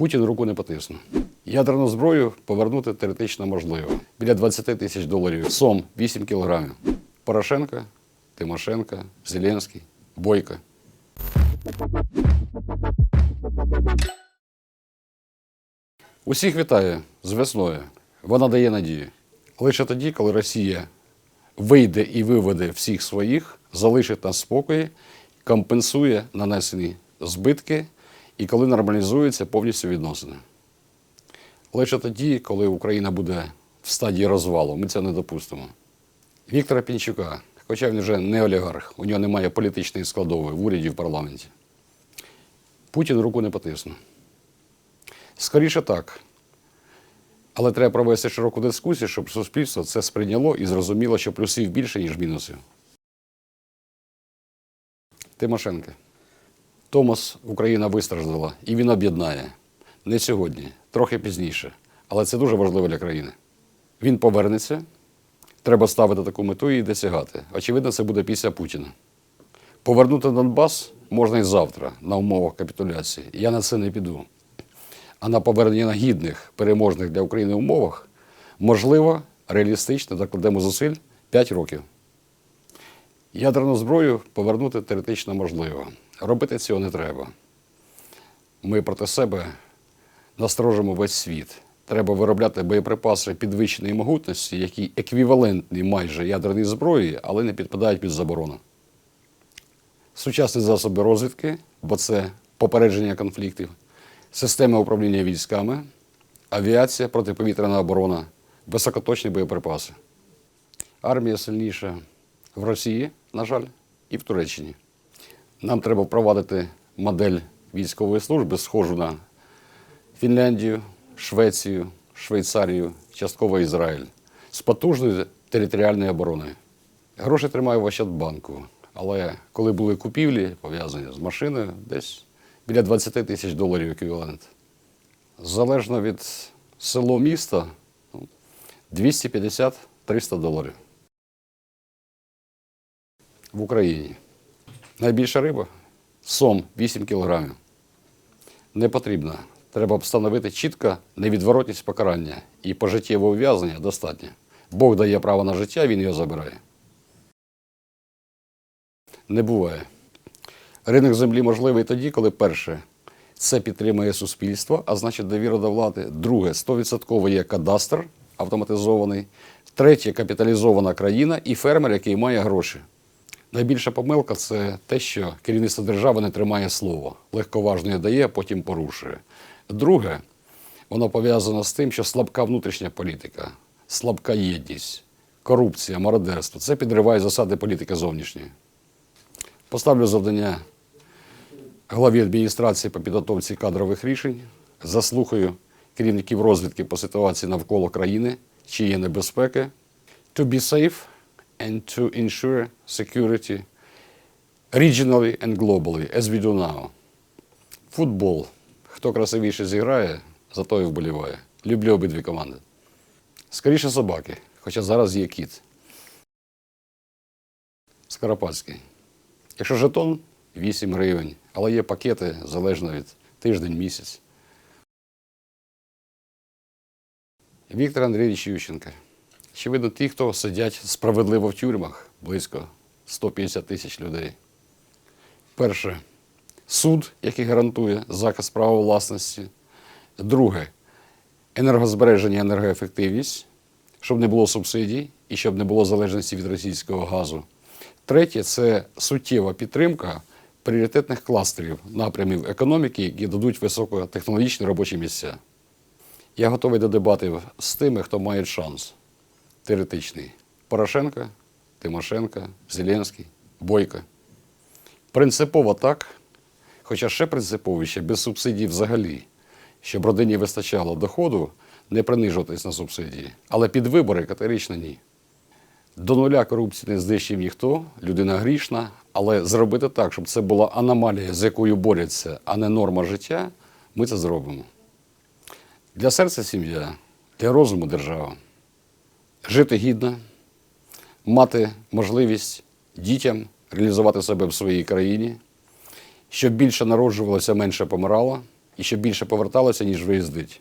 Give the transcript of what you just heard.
Путін руку не потисне. Ядерну зброю повернути теоретично можливо. Біля 20 тисяч доларів. Сом 8 кілограмів. Порошенко, Тимошенко, Зеленський, Бойко. Усіх вітаю з весною. Вона дає надію. Лише тоді, коли Росія вийде і виведе всіх своїх, залишить нас спокої, компенсує нанесені збитки і коли нормалізуються повністю відносини. Лише тоді, коли Україна буде в стадії розвалу, ми це не допустимо. Віктора Пінчука, хоча він вже не олігарх, у нього немає політичної складової в уряді в парламенті. Путін руку не потисне. Скоріше так. Але треба провести широку дискусію, щоб суспільство це сприйняло і зрозуміло, що плюсів більше, ніж мінусів. Тимошенко. Томос Україна вистраждала, і він об'єднає. Не сьогодні, трохи пізніше. Але це дуже важливо для країни. Він повернеться, треба ставити таку мету і досягати. Очевидно, це буде після Путіна. Повернути Донбас можна і завтра на умовах капітуляції. Я на це не піду. А на повернення на гідних, переможних для України умовах можливо, реалістично докладемо зусиль 5 років. Ядерну зброю повернути теоретично можливо. Робити цього не треба. Ми проти себе насторожимо весь світ. Треба виробляти боєприпаси підвищеної могутності, які еквівалентні майже ядерній зброї, але не підпадають під заборону. Сучасні засоби розвідки, бо це попередження конфліктів, системи управління військами, авіація, протиповітряна оборона, високоточні боєприпаси. Армія сильніша в Росії, на жаль, і в Туреччині. Нам треба впровадити модель військової служби, схожу на Фінляндію, Швецію, Швейцарію, частково Ізраїль з потужною територіальною обороною. Гроші тримаю в Ощадбанку, але коли були купівлі, пов'язані з машиною, десь біля 20 тисяч доларів еквівалент. Залежно від село міста, ну, 250-300 доларів. В Україні. Найбільша риба сом 8 кілограмів. Не потрібно. Треба встановити чітко невідворотність покарання і пожиттєве ув'язнення достатньо. Бог дає право на життя, він його забирає. Не буває. Ринок землі можливий тоді, коли перше це підтримує суспільство, а значить довіра до влади. Друге, 100% є кадастр автоматизований. Третє капіталізована країна і фермер, який має гроші. Найбільша помилка це те, що керівництво держави не тримає слово, легковажно дає, а потім порушує. Друге, воно пов'язано з тим, що слабка внутрішня політика, слабка єдність, корупція, мародерство це підриває засади політики зовнішньої. Поставлю завдання главі адміністрації по підготовці кадрових рішень, заслухаю керівників розвідки по ситуації навколо країни, чи є небезпеки. To be safe and to ensure security regionally and globally, as we do now. Футбол. Хто красивіше зіграє, за то і вболіває. Люблю обидві команди. Скоріше собаки, хоча зараз є кіт. Скоропадський. Якщо жетон 8 гривень, але є пакети залежно від тиждень, місяць. Віктор Андрійович Ющенко. Очевидно, ті, хто сидять справедливо в тюрмах, близько 150 тисяч людей. Перше суд, який гарантує захист права власності. Друге енергозбереження і енергоефективність, щоб не було субсидій і щоб не було залежності від російського газу. Третє це суттєва підтримка пріоритетних кластерів напрямів економіки, які дадуть високотехнологічні робочі місця. Я готовий до дебатів з тими, хто має шанс теоретичний. Порошенко, Тимошенко, Зеленський, Бойко. Принципово так, хоча ще принциповіше, без субсидій взагалі, щоб родині вистачало доходу, не принижуватись на субсидії. Але під вибори категорично ні. До нуля корупції не знищив ніхто, людина грішна, але зробити так, щоб це була аномалія, з якою борються, а не норма життя, ми це зробимо. Для серця сім'я, для розуму держава. Жити гідно, мати можливість дітям реалізувати себе в своїй країні, щоб більше народжувалося, менше помирало, і щоб більше поверталося, ніж виїздить.